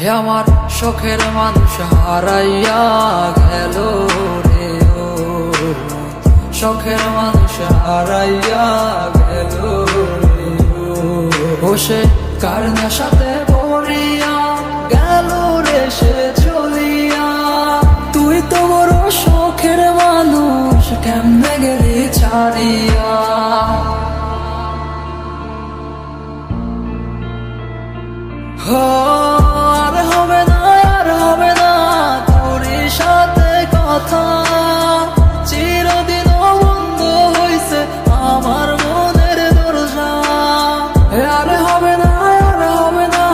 হে আমার শখের মানুষ, হারাইয়া গেল রে ও। শখের মানুষ, হারাইয়া গেল রে ও। বসে কার সাথে পড়িয়া গেল রে, সে চলিয়া। তুই তো বড় শখের মানুষ, কেমনে গেলি ছাড়িয়া? কথা চিরদিন বন্ধ আমার মনের হবে না আর হবে না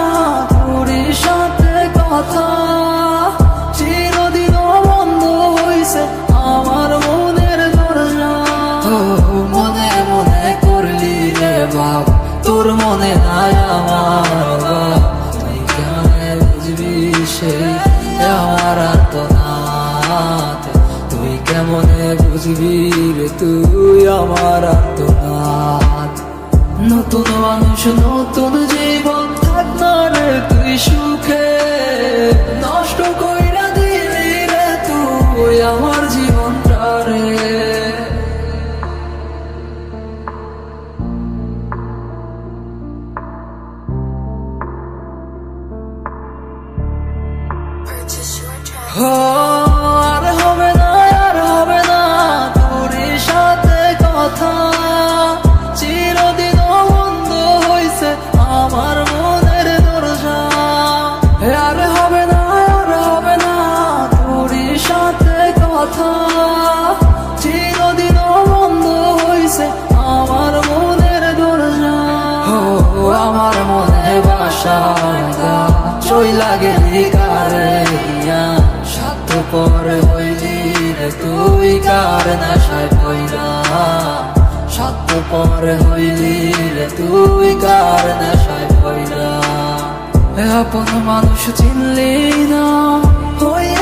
সাথে কথা চিরদিন বন্ধ আমার মনের মনে মনে বাপ, তোর মনে নাই আমার তুই কেমনে বুঝবি সেই আমার বুঝবি রে তুই আমার আত্মনাথ নতুন মানুষ নতুন জীবন থাক না রে তুই সুখে। নষ্ট কইরা দিলি রে তুই আমার জীবনটা রে Purchase চইলা লাগে সাত পরে হইলি রে তুই কার নাশায় পইরা। সাত পরে হইলি রে তুই কার নাশায় পইরা। এ আপন মানুষ চিনলি না, হইয়া